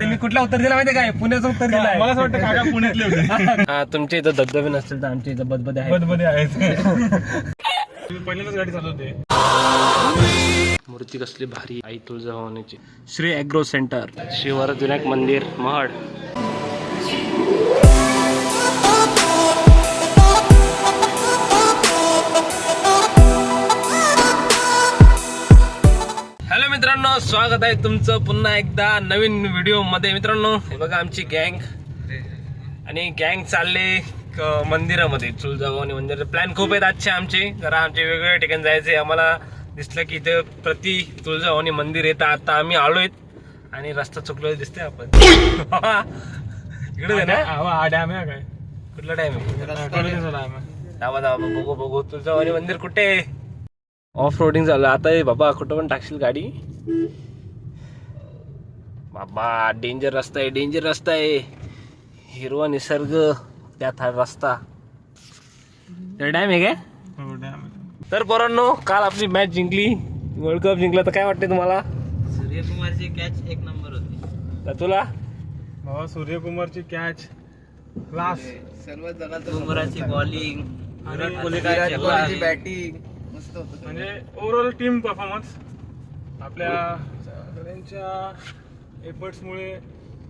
मी कुठला उत्तर दिला माहिती काय? पुण्याचं उत्तर दिलं मला असं वाटतं काका पुण्यातले होते. हा तुमच्या इथं धबधबे नसतील तर आमच्या इथं बदबदे आहेत. मध्ये आहेत. पहिल्यांदाच गाडी चालवते मूर्ती कसली भारी आई तुळजाभवानीची. श्री ॲग्रो सेंटर श्री वरदविनायक मंदिर महड. मित्रांनो स्वागत आहे तुमचं पुन्हा एकदा नवीन व्हिडिओमध्ये. मित्रांनो हे बघा आमची गँग आणि गँग चालले मंदिरामध्ये तुळजाभवानी मंदिर प्लॅन खूप आहेत आजचे आमचे. जरा आमचे वेगवेगळ्या ठिकाणी जायचे आम्हाला दिसलं की इथे प्रति तुळजाभवानी मंदिर येतं. आता आम्ही आलोय आणि रस्ता चुकलो दिसतोय आपण. इकडे ना डॅम आहे काय? कुठला टाइम आहे? कॉलेजचा डॅम आहे दाबा दाबा बघू बघू. तुळजाभवानी मंदिर कुठे आहे? ऑफ रोडिंग झालं. आता हे बाबा कुठं पण टाकशील गाडी? बाबा डेंजर रस्ता आहे डेंजर रस्ता आहे. हिरवा निसर्ग त्यात हा रस्ता. तर डॅम आहे काय? हो तर पोरांनो काल आपली मॅच जिंकली. वर्ल्ड कप जिंकला. तर काय वाटते तुम्हाला? सूर्यकुमारची कॅच एक नंबर होती. तर तुला? भावा सूर्यकुमारची कॅच क्लास सर्व जगात बुमराची बॉलिंग विराट कोहलीची बॅटिंग होतं म्हणजे ओव्हरऑल टीम परफॉर्मन्स आपल्या सगळ्यांच्या एफर्ट्समुळे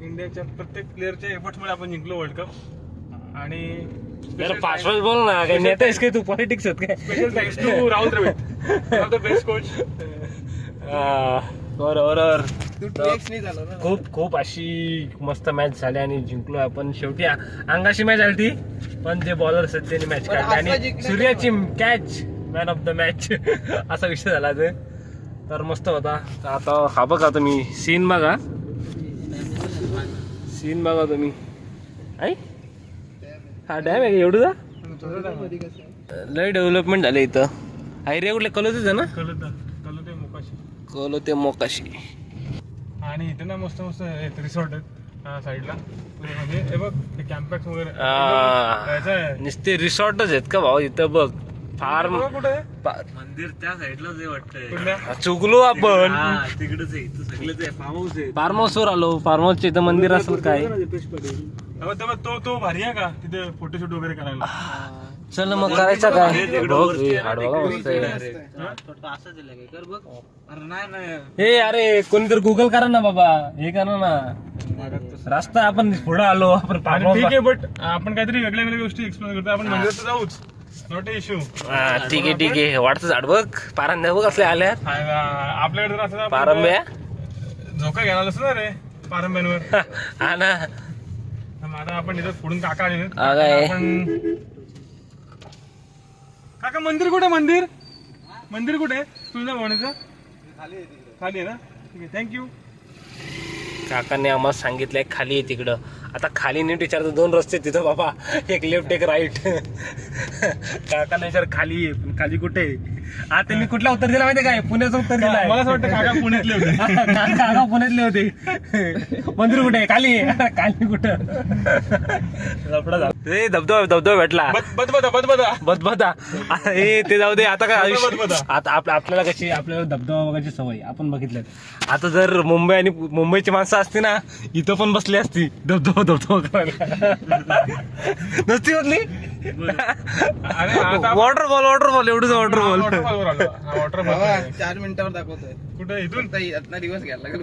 इंडियाच्या प्रत्येक प्लेअरच्या एफर्ट्समुळे आपण जिंकलो वर्ल्ड कप आणि जरा फास्ट फास्ट बोल ना काय नेता आहेस काय तू? पॉलिटिक्स आहेत काय? Special thanks to Rahul Dravid the best coach बरोबर खूप खूप अशी मस्त मॅच झाली आणि जिंकलो आपण शेवटी. अंगाशी मॅच झाली ती पण जे बॉलर आहेत त्यांनी मॅच काढली. आणि सूर्याची catch man of the match असा विषय झाला ते तर मस्त होता. आता हा बघा तुम्ही सीन बघा. सीन बघा तुम्ही. आई? हा डॅम आहे एवढं जा. लय डेव्हलपमेंट झालं इथं. हायरे कुठले? कलोतेच आहे ना? आहे मोकाशी. मोकाशी आणि इथे ना मस्त मस्त रिसॉर्ट आहेत साईडला म्हणजे हे बघ कॅम्पॅक्स वगैरे. नुसते रिसॉर्टच आहेत का भाऊ? इथं बघ. फार्म. बघा कुठे? आहे? मंदिर त्या साईडलाच आहे वाटतंय. चुकलो आपण. तिकडेच आहे इथं सगळंच आहे फार्म हाऊस आहे फार्म हाऊस वर आलो फार्म हाऊसच्या इथं मंदिर असेल काय? तो तो भारी आहे का? तिथे फोटोशूट वगैरे करायला. चल मग करायचं काय? हे अरे नाही नाही. अरे कोणीतरी गुगल करा ना बाबा. हे करा ना. रस्ता आपण पुढे आलो आपण ठीक आहे बट आपण काहीतरी वेगळ्या वेगळ्या गोष्टी एक्सप्लोर करतो आपण मंदिरात तर जाऊच. नॉट इश्यू ठीक आहे ठीक आहे वाटतं झाड बघ. पारांद्या बघ असले आल्या आपल्याकडे जर असं पारंब्या? झोका घ्यायला असं ना रे पारंब्यांवर. हा ना. आता आपण इथं पुढून काका आले हा? आपण काका मंदिर कुठे मंदिर? मंदिर कुठे तुझ्या भवनीचं? खाली आहे ना? ठीक आहे थँक्यू काकांनी आम्हाला सांगितलंय खाली आहे तिकडं. आता खाली नीट विचारतो दोन रस्ते आहेत तिथं बाबा. एक लेफ्ट एक राईट काका नाही सर खाली आहे. पण खाली कुठे आहे? आता मी कुठला उत्तर दिला माहिती काय? पुण्याचं उत्तर दिलं मला असं वाटतं काका पुण्यातले होते. काका पुण्यातले होते. मंदिर कुठे? आहे. खाली कुठं? ए, धबधबा धबधबा भेटला. बद बद बदा बद बदा बदबदा आता हे ते जाऊ दे आता काय आयुष्य बदबदा. आता आप- आपल्याला कशी आपल्याला धबधबा बघायची सवय आपण बघितलं. आता जर मुंबई आणि मुंबईची माणसं असती ना इथं पण बसली असती धबधबा धबधबा करायला. नसती बसली? अरे आता वॉटरफॉल वॉटरफॉल एवढंच वॉटरफॉल वॉटरफॉल. वर आलो. हा वॉटरफॉल. बाबा चार मिनिटावर दाखवतोय. कुठे इथून? दिवस घ्यायला लागेल.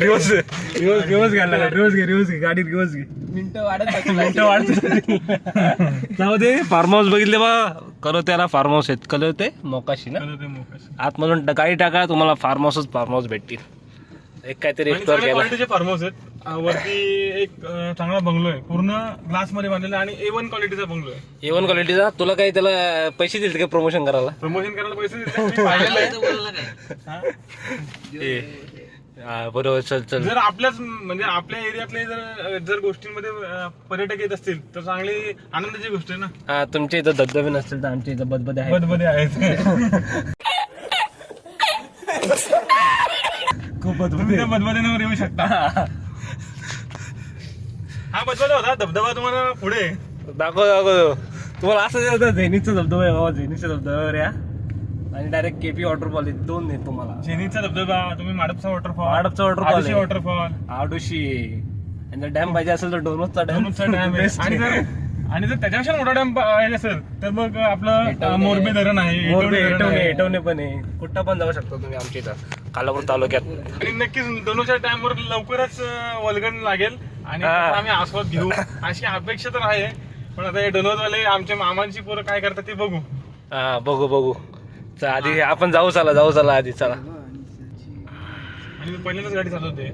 रिवर्स रिवर्स रिवर्स घ्यायला लागला. रिवर्स घे रिवर्स घे. गाडी रिवर्स घे. मिनिटं वाढत मिनिटं वाढत जाऊ दे. फार्म हाऊस बघितले बा. कलो त्याला फार्म हाऊस आहेत. कलो ते मोकाशी ना. आतमधून गाडी टाका तुम्हाला फार्म हाऊसच फार्म हाऊस भेटतील. एक काहीतरी केला. फार्म हाऊस आहेत. वरती एक अं, चांगला बंगलो आहे. पूर्ण ग्लासमध्ये बांधलेला आणि ए वन क्वालिटीचा बंगलो आहे. ए वन क्वालिटीचा तुला काही त्याला पैसे दिले का प्रमोशन करायला? प्रमोशन करायला पैसे देतात, मी पाहिलेलं आहे. बोलला काय? हा? ए, हा, बरोबर चल चल. जर आपल्याच म्हणजे आपल्या एरियातले जर जर गोष्टींमध्ये अं, पर्यटक येत असतील तर चांगली आनंदाची गोष्ट आहे ना. हा तुमच्या इथं धबधबे नसतील तर आमच्या इथं बदबदे आहेत. बदबदे आहेत. खूप तुम्ही त्या बदबद्यावर येऊ शकता. हा बदबदा होता. धबधबा तुम्हाला पुढे. आहे. दाखव दाखव. तुम्हाला असं झेनीचा धबधबा आहे बाबा झेनीच्या धबधब्यावर या. आणि डायरेक्ट केपी वॉटरफॉल दोन आहेत तुम्हाला. जेनीचा धबधबा तुम्ही माडपचा वॉटरफॉल माडपचा waterfall आहे. वॉटरफॉल आडोशी. आणि जर डॅम पाहिजे असेल तर डोनोसचा डॅम डॅम आहे. आणि जर आणि जर त्याच्यापेक्षा मोठा डॅम पाहिजे असेल तर मग आपलं अं, मोरबी धरण आहे. मोरबे एटवणे आहे. एटवणे पण आहे. कुठं पण जाऊ शकता तुम्ही आमच्या इथं. कालापूर तालुक्यात. आणि नक्कीच दोनोच्या डॅम वर लवकरच वल्गण लागेल आणि हा. त्याचा आम्ही आस्वाद घेऊ. अशी अपेक्षा तर आहे पण आता हे डोनोजवाले आमच्या मामांची पोरं काय करतात ते बघू. हा बघू बघू. चला आधी आपण जाऊ चला जाऊ चला आधी चला. आणि मी पहिल्यांदाच गाडी चालवते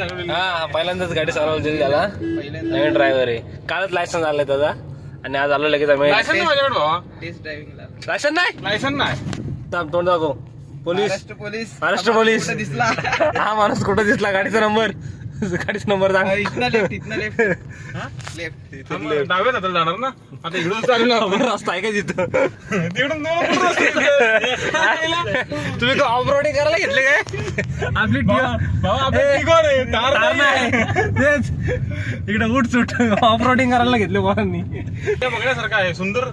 हा पहिल्यांदाच गाडी चालवली त्याला. नवीन ड्रायव्हर आहे. कालच लायसन्स आलंय त्याचा आणि आज आलो लगेच आम्ही. लायसन नाही माझ्याकडे भावा. टेस्ट ड्रायव्हिंगला लायसन नाही? लायसन नाही. थांब, तोंड दाखव. Police. Maharashtra police. Maharashtra police. कुठं दिसला? हा माणूस कुठं दिसला? गाडीचा नंबर गाडीचा नंबर सांग. इथनं लेफ्ट इथनं लेफ्ट? लेफ्ट मग डाव्यात हाताला जाणार ना. आता इकडून चालू खबर रस्ता आहे का तिथं? तिकडून दोन पूर्ण रस्ते आहेत. तुम्ही ऑफ रोडिंग करायला घेतले काय? आपली आहे, तार तार नाही. इकडे उठ सुट ऑफ रोडिंग करायला घेतले कोणांनी ते बघण्यासारखं आहे. सुंदर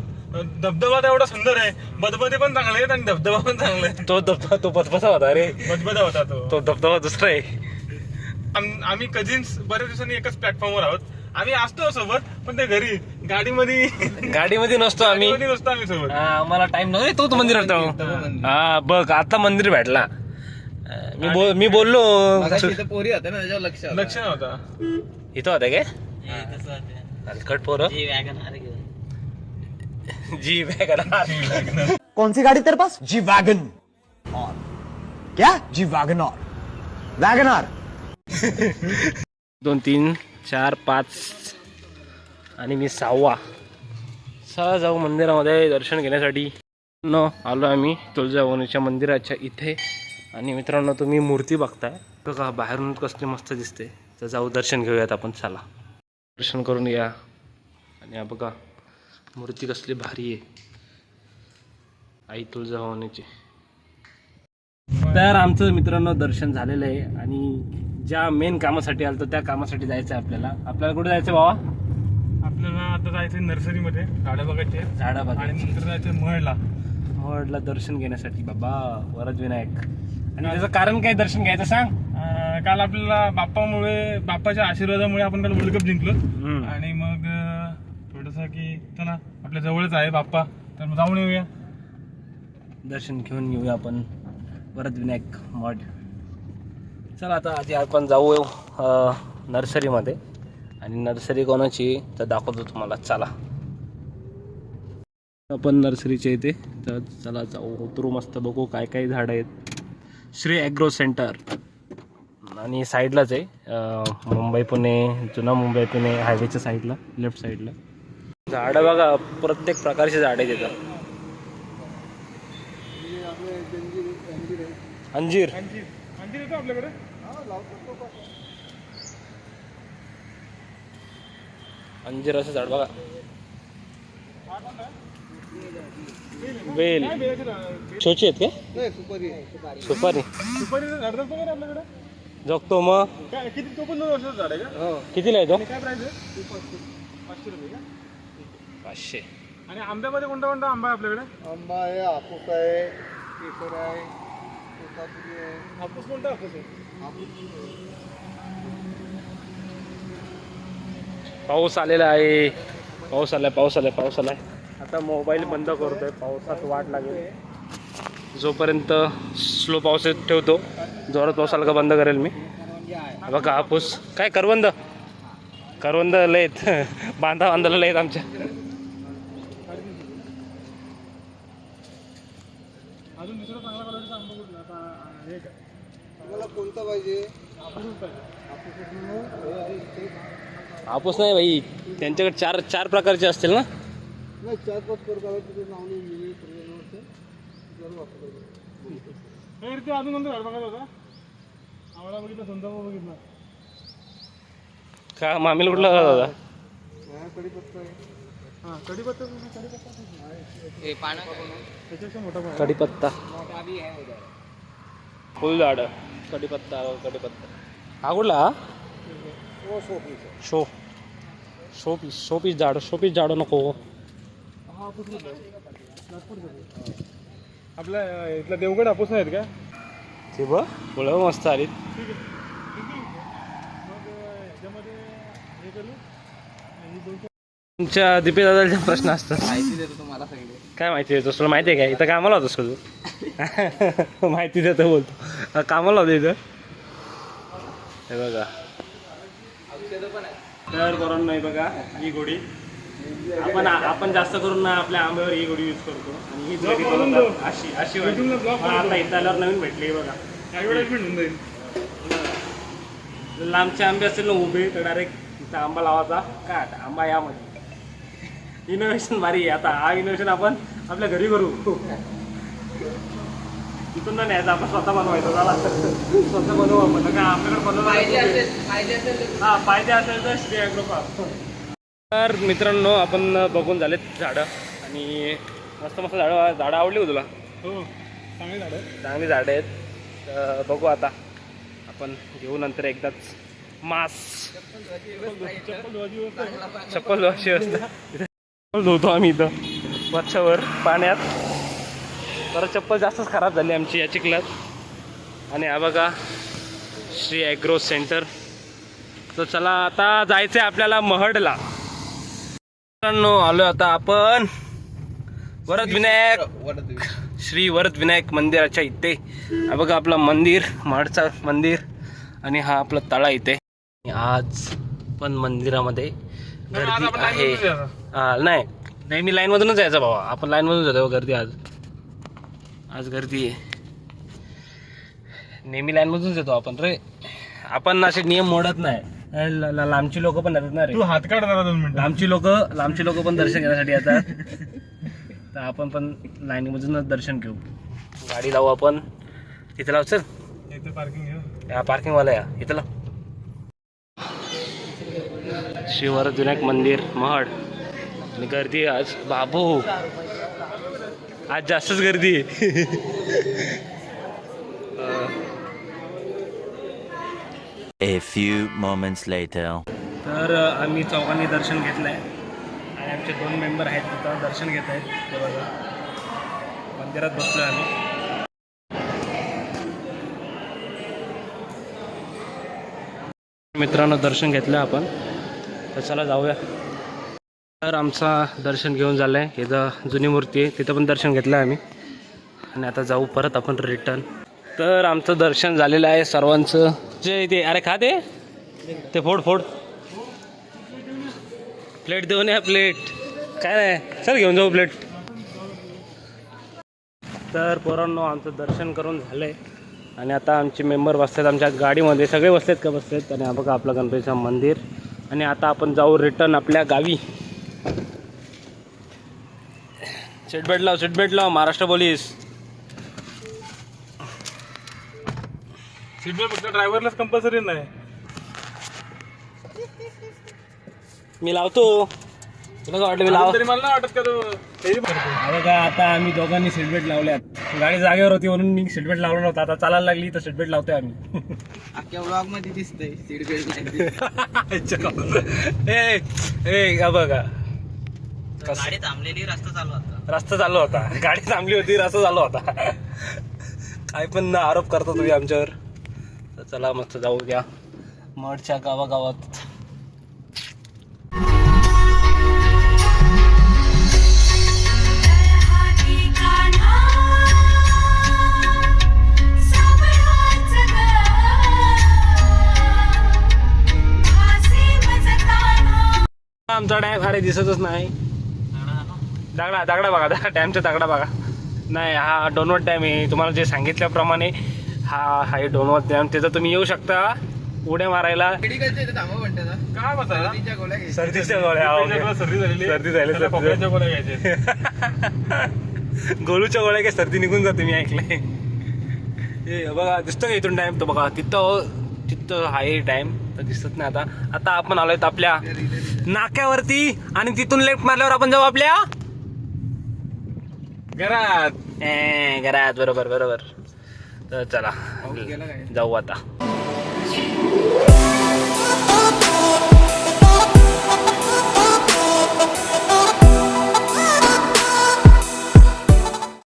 धबधबा तर एवढा सुंदर आहे. बदबदे पण चांगले आहेत आणि धबधबा पण चांगला आहे तो धबधबा तो बसबसा होता रे. बदबदा होता तो. तो धबधबा दुसरा आहे. आम्ही कझिन्स बऱ्याच दिवसांनी एकाच प्लॅटफॉर्मवर आहोत. आम्ही असतो सोबत पण ते घरी गाडीमध्ये गाडीमध्ये नसतो आम्ही. गाडीमध्ये नसतो आम्ही सोबत. हा, आम्हाला टाइम नव्हता तोच मंदिर. होता हा बघ आता मंदिर भेटला. मी बोल मी बोललो. मगाशी इथं पोरी होत्या ना त्याच्यावर लक्ष होतं. लक्ष नव्हता. इथं होते काय? हे. होतं. हलकट पोरं. जी वॅगन जी कौन सी गाड़ी तेरे पास? जी वैगन और क्या? जी वैगन और वैगन आर दोन तीन चार पाच आणि मी सहावा. सहा जाऊ मंदिरामध्ये दर्शन घेण्यासाठी. न आलो आम्ही तुळजाभवानीच्या मंदिराच्या इथे. आणि मित्रांनो तुम्ही मूर्ती बघताय. बघा बाहेरून कसली मस्त दिसते. तर जाऊ दर्शन घेऊयात आपण चला. दर्शन करून या. आणि बघा मूर्ती कसली भारी आहे. आई तुळजाभवानीची. तर आमचं मित्रांनो दर्शन झालेलं आहे. आणि ज्या मेन कामासाठी आलं तर त्या कामासाठी जायचं आहे आपल्याला. आपल्याला कुठे जायचं भावा? आपल्याला आता जायचं नर्सरीमध्ये झाडं बघायचे झाडा आणि नंतर जायचं महडला महडला दर्शन घेण्यासाठी बाबा वरद विनायक. आणि त्याचं कारण काय दर्शन घ्यायचं सांग? अं, काल आपल्याला बाप्पामुळे बाप्पाच्या आशीर्वादामुळे आपण काल वर्ल्ड कप जिंकलो. हम्म. आणि मग थोडस की चला आपल्या जवळच आहे बाप्पा. तर मग जाऊन येऊया. दर्शन घेऊन येऊया आपण. वरद विनायक मठ. चला आता आधी आपण जाऊ नर्सरीमध्ये. आणि नर्सरी कोणाची तर दाखवतो तुम्हाला. चला. आपण नर्सरीच्या इथे तर चला जाऊ. उतरू मस्त बघू काय काय झाडं आहेत. Shri agro centre. आणि साईडलाच आहे मुंबई पुणे जुना मुंबई पुणे हायवेच्या साईडला लेफ्ट साईडला. झाडं बघा प्रत्येक प्रकारची झाडं आहेत तिथं अंजीर. आणखी येतो आपल्याकडे? अंजीर असं झाड बघा. बेल छोची आहेत काय सुपारी सुपारीचं झाड आपल्याकडे. जगतो मग. काय किती तो पण दोन वर्षाचं झाड आहे का? कितीला येतो काय प्राइस आहे? पाचशे रुपये का? पाचशे. आणि आंब्यामध्ये कोणता कोणता आंबा आहे आपल्याकडे? आंबा आहे हापूस आहे केसर आहे. हापूस कोणता हापूस आहे. पाऊस आलेला आहे. पाऊस आलाय पाऊस आलाय पाऊस आलाय. आता मोबाईल बंद करतोय. पावसात वाट लागेल. जोपर्यंत स्लो पाऊस ठेवतो जोरात पाऊस आला का बंद करेल मी. बघा हापूस. काय करवंद? करवंद लयत बांधा बांधायला लयत आमच्या अजून दुसरा चांगला क्वालिटीचा आंबा कुठला आता हे का तुम्हाला कोणता पाहिजे? हापूस नाही भाई. त्यांच्याकडे चार चार प्रकारचे असतील ना? नाही चार पाच प्रकार तुझे नाव नाही मिळेल हे ते अजून कोणता झाड बघायचा होता? आवळा बघितला संतापा बघितला. का मामीला कुठला दादा हा कढीपत्ता कढीपत्ता हे पानं त्याच्यापेक्षा मोठा कढीपत्ता. मोठा बी आहे उद्या फुल झाड. कढीपत्ता कढीपत्ता. हा कुठला? हा? Show show piece show piece झाड शो पीस झाडं नको. हा. आपल्या इथला देवगड हापूस नाहीत का? ते बघ. फुलं मस्त आली तुमच्या दीपे दादाचे प्रश्न असतात. माहिती देतो तुम्हाला काय माहिती देतो तुला माहिती आहे काय इथं कामाला होतोस का तू? माहिती देतो बोलतो. कामाला होतो इथं. हे बघा. तर करून नाही बघा ही गोडी. आपण आपण जास्त करून ना आपल्या आंब्यावर ही गोडी यूज करतो. आणि ही गोडी बनवतात. अशी अशी आता इथं आल्यावर नवीन भेटली बघा. लांबचे आंबे असतील ना उभे तर डायरेक्ट इथं आंबा लावायचा. काट आंबा यामध्ये. इनोव्हेशन भारी आहे. आता हा इनोव्हेशन आपण आपल्या घरी करू. तिथून नाही न्यायचं आपण स्वतः बनवायचं झाला स्वतः बनवू आपण का? आपल्याकडे बनवलं हा पाहिजे असेल तर श्री ॲग्रो तर मित्रांनो आपण बघून झालेत झाडं. आणि मस्त मस्त झाडं झाडं आवडली का तुला? हो चांगले झाड चांगली झाडं आहेत. बघू आता. आपण घेऊ नंतर एकदाच मास. चप्पल धुवायची व्यवस्था आहे. चप्पल धुवायची व्यवस्था चप्पल धुतो आम्ही इथं. वरच्यावर पाण्यात. तर चप्पल जास्तच खराब झाली आमची या चिखलात. आणि हा बघा श्री ॲग्रो सेंटर तर चला आता जायचं आहे आपल्याला महडला. मित्रांनो आलो आता आपण वरद विनायक. श्री वरद विनायक मंदिराच्या इथे. हा बघा आपलं मंदिर महडचं मंदिर आणि हा आपला तळा इथे. आज पण मंदिरामध्ये गर्दी आहे. हा नाही नेहमी लाईन मधूनच जायचं बाबा आपण लाईन मधून जातो गर्दी आज. आज गर्दी आहे. नेहमी लाईन मधूनच येतो आपण रे. आपण असे नियम मोडत नाही. अ, ल- ल- लांबची लोक पण येतात ना रे. तू हात काढ जरा दोन मिनिटं. लांबची लोक लांबची लोक पण दर्शन घेण्यासाठी येतात. तर आपण पण लाईनीमधूनच दर्शन घेऊ. गाडी लावू आपण. इथे लाव इथे पार्किंग आहे. या पार्किंगवाला या. इथं लाव. श्री वरद विनायक मंदिर महड. आणि गर्दी आहे आज. बाबू. आज जास्तच गर्दी आहे. A few moments later. तर आम्ही चौघांनी दर्शन घेतलं आहे आणि आमचे दोन मेंबर आहेत तिथं दर्शन घेत आहेत. ते बघा. मंदिरात बसलो आम्ही. मित्रांनो दर्शन घेतलं आपण. तर चला जाऊया. तर आमचा दर्शन घेऊन झालं आहे इथं जुनी मूर्ती आहे. तिथं पण दर्शन घेतलं आहे आम्ही. आणि आता जाऊ परत आपण रिटर्न तर आमचं दर्शन झालेलं आहे सर्वांचं. जे ते अरे खा ते. ते फोड फोड. प्लेट देऊन या प्लेट काय नाही. चल घेऊन जाऊ प्लेट तर पोरांनो आमचं दर्शन करून झालंय. आणि आता आमचे मेंबर बसतात आमच्या गाडीमध्ये सगळे बसलेत का बसलेत? आणि बघा आपलं गणपतीचं मंदिर. आणि आता आपण जाऊ रिटर्न आपल्या गावी. सीटबेल्ट लाव सीटबेल्ट लाव महाराष्ट्र पोलीस सीटबेल्ट फक्त ड्रायव्हरलाच कंपल्सरी नाही. मी लावतो. तुला काय वाटलं मी लाव? तरी मला नाही वाटत का तो तेही भरतो. हा बघा आता आम्ही दोघांनी सीटबेल्ट लावल्यात. गाडी जागेवर होती म्हणून मी सीटबेल्ट लावला नव्हता. आता चालायला लागली तर सीटबेल्ट लावतोय आम्ही. अख्ख्या ब्लॉगमध्ये दिसतंय सीट बेल्ट नाही ए ए हा बघा. कस- गाडी थांबलेली रस्ता चालू होता. रस्ता चालू होता. गाडी थांबली होती रस्ता चालू होता. काय पण आरोप करता तुम्ही आमच्यावर. तर चला मस्त जाऊ द्या मडच्या गावागावात. आमचा डॅम अरे दिसतच नाही. दगडा दगडा बघा दगडा डॅमचा दगडा बघा. नाही हा डोनवत डॅम आहे. तुम्हाला जे सांगितल्याप्रमाणे हा हा आहे डोनवत डॅम. त्याचं तुम्ही येऊ शकता. उड्या मारायला. काय बसा. सर्दीच्या गोळ्या हा. सर्दी झाली, सर्दी गोलूच्या गोळ्या काय सर्दी निघून जाते मी ऐकलंय. हे बघा दिसतं का इथून डॅम? तो बघा तिथं तिथं आहे डॅम तर दिसत नाही आता. आता आपण आलोय आपल्या नाक्यावरती आणि तिथून लेफ्ट मारल्यावर आपण जाऊ आपल्या घरात. ए, घरात बरोबर बरोबर. तर चला जाऊ आता.